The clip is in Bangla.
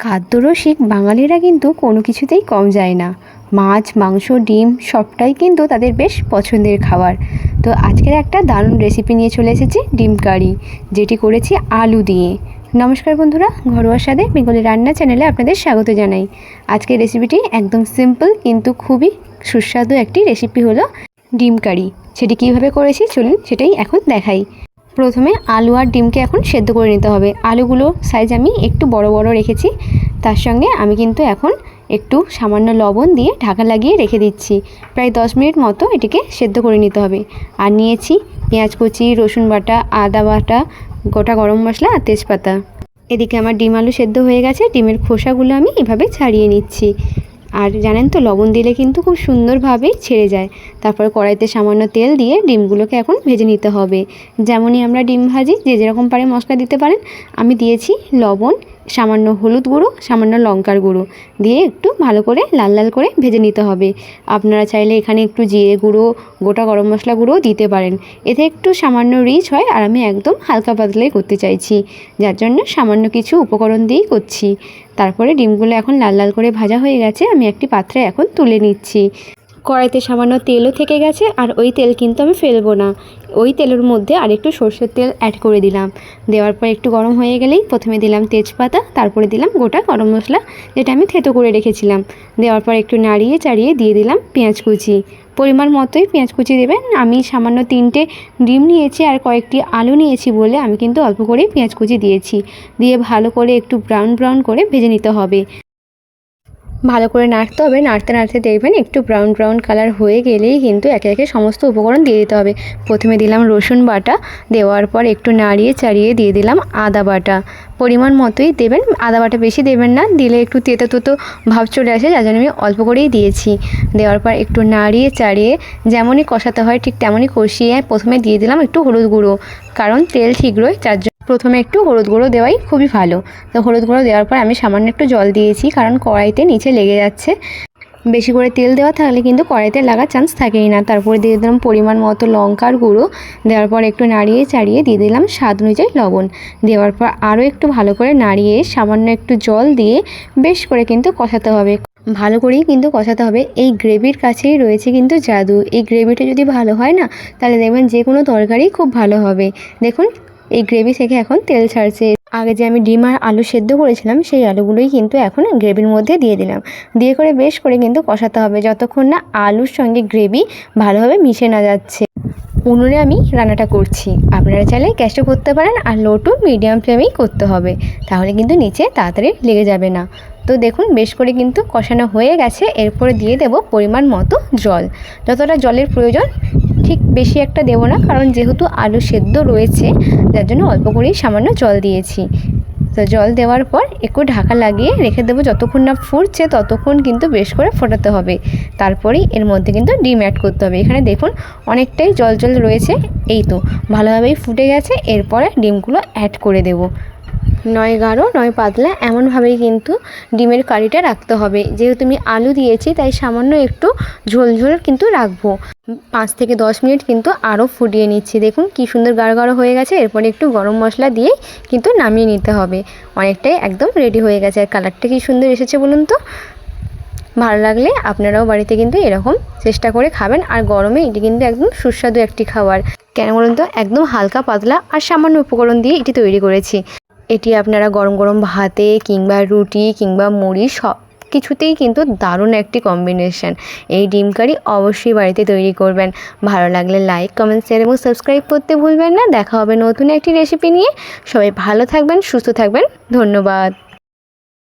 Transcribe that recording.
খাদ্যরসিক বাঙালিরা কিন্তু কোনো কিছুতেই কম যায় না। মাছ, মাংস, ডিম সবটাই কিন্তু তাদের বেশ পছন্দের খাবার। তো আজকের একটা দারুণ রেসিপি নিয়ে চলে এসেছি ডিম কারি, যেটি করেছি আলু দিয়ে। নমস্কার বন্ধুরা, ঘরোয়া স্বাদে বেঙ্গলি রান্না চ্যানেলে আপনাদের স্বাগত জানাই। আজকের রেসিপিটি একদম সিম্পল কিন্তু খুবই সুস্বাদু একটি রেসিপি হলো ডিম কারি। সেটি কীভাবে করেছি? চলুন সেটাই এখন দেখাই। প্রথমে আলু আর ডিমকে এখন সেদ্ধ করে নিতে হবে। আলুগুলো সাইজ আমি একটু বড় বড় রেখেছি। তার সঙ্গে আমি কিন্তু এখন একটু সামান্য লবণ দিয়ে ঢাকা লাগিয়ে রেখে দিচ্ছি। প্রায় দশ মিনিট মতো এটিকে সেদ্ধ করে নিতে হবে। আর নিয়েছি পেঁয়াজ কুচি, রসুন বাটা, আদা বাটা, গোটা গরম মশলা আর তেজপাতা। এদিকে আমার ডিম আলু সেদ্ধ হয়ে গেছে। ডিমের খোসাগুলো আমি এভাবে ছাড়িয়ে নিচ্ছি। আর জানেন তো, লবণ দিলে কিন্তু খুব সুন্দরভাবেই ছেড়ে যায়। তারপর কড়াইতে সামান্য তেল দিয়ে ডিমগুলোকে এখন ভেজে নিতে হবে। যেমনই আমরা ডিম ভাজি, যে যেরকম পারে মশলা দিতে পারেন, আমি দিয়েছি লবণ সামান্য হলুদ গুঁড়ো, সামান্য লঙ্কার গুঁড়ো দিয়ে একটু ভালো করে লাল লাল করে ভেজে নিতে হবে। আপনারা চাইলে এখানে একটু জিরে গুঁড়ো, গোটা গরম মশলা গুঁড়োও দিতে পারেন। এতে একটু সামান্য রিচ হয় আর আমি একদম হালকা পাতলাই করতে চাইছি। যার জন্য সামান্য কিছু উপকরণ দিয়েই করছি। তারপরে ডিমগুলো এখন লাল লাল করে ভাজা হয়ে গেছে, আমি একটি পাত্রে এখন তুলে নিচ্ছি। কড়াইতে সামান্য তেলও থেকে গেছে আর ওই তেল কিন্তু আমি ফেলব না। ওই তেলের মধ্যে আর একটু সর্ষের তেল অ্যাড করে দিলাম। দেওয়ার পর একটু গরম হয়ে গেলেই প্রথমে দিলাম তেজপাতা, তারপরে দিলাম গোটা গরম মশলা, যেটা আমি থেতো করে রেখেছিলাম। দেওয়ার পর একটু নাড়িয়ে চাড়িয়ে দিয়ে দিলাম পেঁয়াজ কুচি। পরিমাণ মতোই পেঁয়াজ কুচি দেবেন। আমি সামান্য তিনটে ডিম নিয়েছি আর কয়েকটি আলু নিয়েছি বলে আমি কিন্তু অল্প করেই পেঁয়াজ কুচি দিয়েছি। দিয়ে ভালো করে একটু ব্রাউন ব্রাউন করে ভেজে নিতে হবে। ভালো করে নাড়তে হবে। নাড়তে নাড়তে দেখবেন একটু ব্রাউন ব্রাউন কালার হয়ে গেলেই কিন্তু একে একে সমস্ত উপকরণ দিয়ে দিতে হবে। প্রথমে দিলাম রসুন বাটা, দেওয়ার পর একটু নাড়িয়ে চাড়িয়ে দিয়ে দিলাম আদা বাটা। পরিমাণ মতোই দেবেন, আদা বাটা বেশি দেবেন না, দিলে একটু তেতো তেতো ভাব চলে আসে, যার জন্য আমি অল্প করেই দিয়েছি। দেওয়ার পর একটু নাড়িয়ে চাড়িয়ে যেমনই কষাতে হয় ঠিক তেমনই কষিয়ে প্রথমে দিয়ে দিলাম একটু হলুদ গুঁড়ো, কারণ তেল ঠিকরোয় যার জন্য প্রথমে একটু হলুদ গুঁড়ো দেওয়াই খুবই ভালো। তো হলুদ গুঁড়ো দেওয়ার পর আমি সামান্য একটু জল দিয়েছি, কারণ কড়াইতে নিচে লেগে যাচ্ছে। বেশি করে তেল দেওয়া থাকলে কিন্তু কড়াইতে লাগার চান্স থাকেই না। তারপরে দিয়ে দিলাম পরিমাণ মতো লঙ্কার গুঁড়ো। দেওয়ার পর একটু নাড়িয়ে চাড়িয়ে দিয়ে দিলাম স্বাদ অনুযায়ী লবণ। দেওয়ার পর আরও একটু ভালো করে নাড়িয়ে সামান্য একটু জল দিয়ে বেশ করে কিন্তু কষাতে হবে। ভালো করেই কিন্তু কষাতে হবে। এই গ্রেভির কাছেই রয়েছে কিন্তু জাদু। এই গ্রেভিটা যদি ভালো হয় না, তাহলে দেখবেন যে কোনো তরকারি খুব ভালো হবে। দেখুন এই গ্রেভি থেকে এখন তেল ছাড়ছে। আগে যে আমি ডিম আর আলু সেদ্ধ করেছিলাম, সেই আলুগুলোই কিন্তু এখন গ্রেভির মধ্যে দিয়ে দিলাম। দিয়ে করে বেশ করে কিন্তু কষাতে হবে, যতক্ষণ না আলুর সঙ্গে গ্রেভি ভালোভাবে মিশে না যাচ্ছে। উনুনে আমি রান্নাটা করছি। আপনারা চাইলে গ্যাসে করতে পারেন আর লো টু মিডিয়াম ফ্লেমেই করতে হবে। তাহলে কিন্তু নিচে তাড়াতাড়ি লেগে যাবে না। তো দেখুন, বেশ করে কিন্তু কষানো হয়ে গেছে। এরপরে দিয়ে দেব পরিমাণ মতো জল। যতটা জলের প্রয়োজন ঠিক বেশি একটা দেবো না, কারণ যেহেতু আলু সেদ্ধ রয়েছে, যার জন্য অল্প করেই সামান্য জল দিয়েছি। তো জল দেওয়ার পর একটু ঢাকা লাগিয়ে রেখে দেবো যতক্ষণ না ফুটছে, ততক্ষণ কিন্তু বেশ করে ফোটাতে হবে। তারপরেই এর মধ্যে কিন্তু ডিম অ্যাড করতে হবে। এখানে দেখুন অনেকটাই জল জল রয়েছে, এই তো। ভালোভাবেই ফুটে গেছে, এরপরে ডিমগুলো অ্যাড করে দেবো। নয় গাঢ়, নয় পাতলা, এমনভাবেই কিন্তু ডিমের কারিটা রাখতে হবে। যেহেতু আমি আলু দিয়েছি, তাই সামান্য একটু ঝোল ঝোল কিন্তু রাখব। পাঁচ থেকে দশ মিনিট কিন্তু আরও ফুটিয়ে নিচ্ছি। দেখুন কি সুন্দর গাঢ় গাঢ় হয়ে গেছে। এরপরে একটু গরম মশলা দিয়েই কিন্তু নামিয়ে নিতে হবে। অনেকটাই একদম রেডি হয়ে গেছে। আর কালারটা কি সুন্দর এসেছে বলুন তো? ভালো লাগলে আপনারাও বাড়িতে কিন্তু এরকম চেষ্টা করে খাবেন। আর গরমে এটি কিন্তু একদম সুস্বাদু একটি খাবার। কেন বলুন তো? একদম হালকা, পাতলা আর সামান্য উপকরণ দিয়ে এটি তৈরি করেছি। এটি আপনারা গরম গরম ভাতে কিংবা রুটি কিংবা মুড়ি সব কিছুতেই কিন্তু দারুণ একটি কম্বিনেশন এই ডিম কারি অবশ্যই বাড়িতে তৈরি করবেন। ভালো লাগলে লাইক কমেন্ট শেয়ার এবং সাবস্ক্রাইব করতে ভুলবেন না। দেখা হবে নতুন একটি রেসিপি নিয়ে। সবাই ভালো থাকবেন, সুস্থ থাকবেন। ধন্যবাদ।